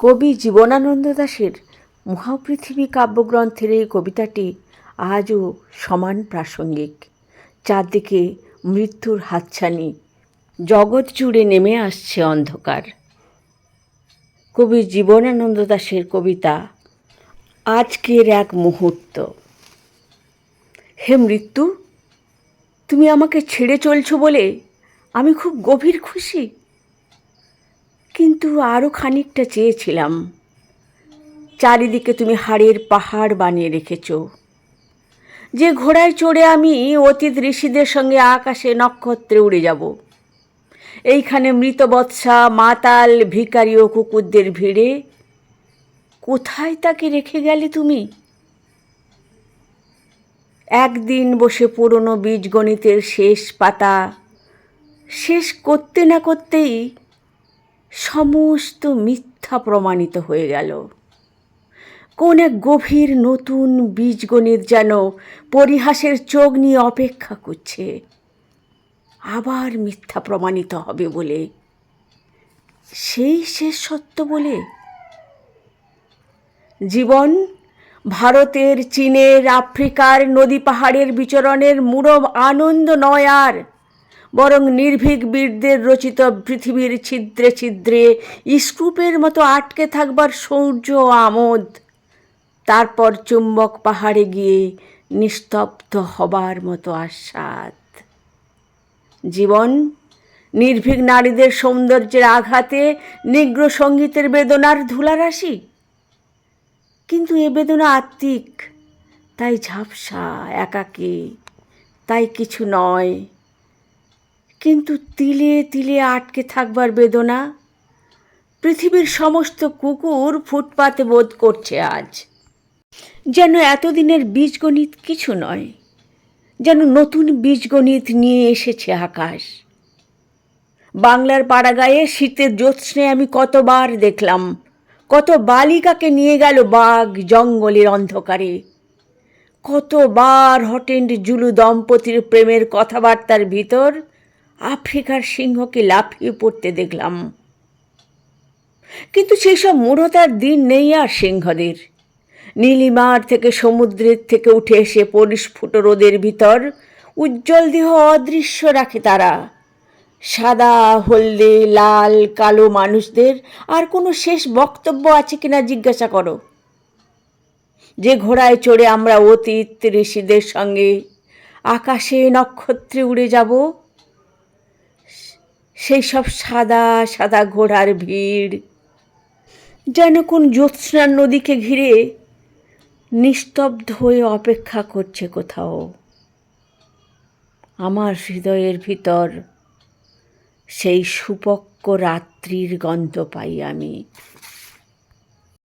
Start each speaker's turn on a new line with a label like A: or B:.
A: কবি জীবনানন্দ দাশের মহাপৃথিবী কাব্যগ্রন্থের এই কবিতাটি আজও সমান প্রাসঙ্গিক। চারদিকে মৃত্যুর হাতছানি, জগৎ জুড়ে নেমে আসছে অন্ধকার। কবি জীবনানন্দ দাশের কবিতা, আজকের এক মুহূর্ত। হে মৃত্যু, তুমি আমাকে ছেড়ে চলছো বলে আমি খুব গভীর খুশি। কিন্তু আরও খানিকটা চেয়েছিলাম। চারিদিকে তুমি হাড়ের পাহাড় বানিয়ে রেখেছ। যে ঘোড়ায় চড়ে আমি অতীত ঋষিদের সঙ্গে আকাশে নক্ষত্রে উড়ে যাব। এইখানে মৃত বৎসা মাতাল ভিকারি ও কুকুরদের ভিড়ে কোথায় তাকে রেখে গেলে তুমি? একদিন বসে পুরনো বীজগণিতের শেষ পাতা শেষ করতে না করতেই সমস্ত মিথ্যা প্রমাণিত হয়ে গেল। কোন এক গভীর নতুন বীজগণিত যেন পরিহাসের চোখ নিয়ে অপেক্ষা করছে, আবার মিথ্যা প্রমাণিত হবে বলে। সেই শেষ সত্য বলে? জীবন, ভারতের, চীনের, আফ্রিকার নদী পাহাড়ের বিচরণের মূঢ় আনন্দ নয় আর। বরং নির্ভীক বীরদের রচিত পৃথিবীর ছিদ্রে ছিদ্রে স্কুপের মতো আটকে থাকবার সৌর্য আমোদ। তারপর চুম্বক পাহাড়ে গিয়ে নিস্তব্ধ হবার মতো আস্বাদ। জীবন, নির্ভীক নারীদের সৌন্দর্যের আঘাতে নিগ্র সঙ্গীতের বেদনার ধুলারাশি। কিন্তু এ বেদনা আত্মিক, তাই ঝাপসা একাকী, তাই কিছু নয়। কিন্তু তিলে তিলে আটকে থাকবার বেদনা? পৃথিবীর সমস্ত কুকুর ফুটপাতে বোধ করছে আজ। যেন এতদিনের বীজগণিত কিছু নয়, যেন নতুন বীজগণিত নিয়ে এসেছে আকাশ। বাংলার পাড়াগায়ে শীতের জ্যোৎস্নে আমি কতবার দেখলাম, কত বালিকাকে নিয়ে গেল বাঘ জঙ্গলের অন্ধকারে। কতবার হটেন্ড জুলু দম্পতির প্রেমের কথাবার্তার ভিতর আফ্রিকার সিংহকে লাফিয়ে পড়তে দেখলাম। কিন্তু সেই সব মূঢ়তার দিন নেই আর সিংহদের। নীলিমার থেকে সমুদ্রের থেকে উঠে এসে পরিস্ফুট রোদের ভিতর উজ্জ্বল দেহ অদৃশ্য রাখে তারা। সাদা, হলদে, লাল, কালো মানুষদের আর কোনো শেষ বক্তব্য আছে কিনা জিজ্ঞাসা করো। যে ঘোড়ায় চড়ে আমরা অতীত ঋষিদের সঙ্গে আকাশে নক্ষত্রে উড়ে যাব সেই সব সাদা সাদা ঘোড়ার ভিড়। যেন কোন জ্যোৎস্নার নদীকে ঘিরে নিস্তব্ধ হয়ে অপেক্ষা করছে কোথাও। আমার হৃদয়ের ভিতর সেই সুপক্ক রাত্রির গন্ধ পাই আমি।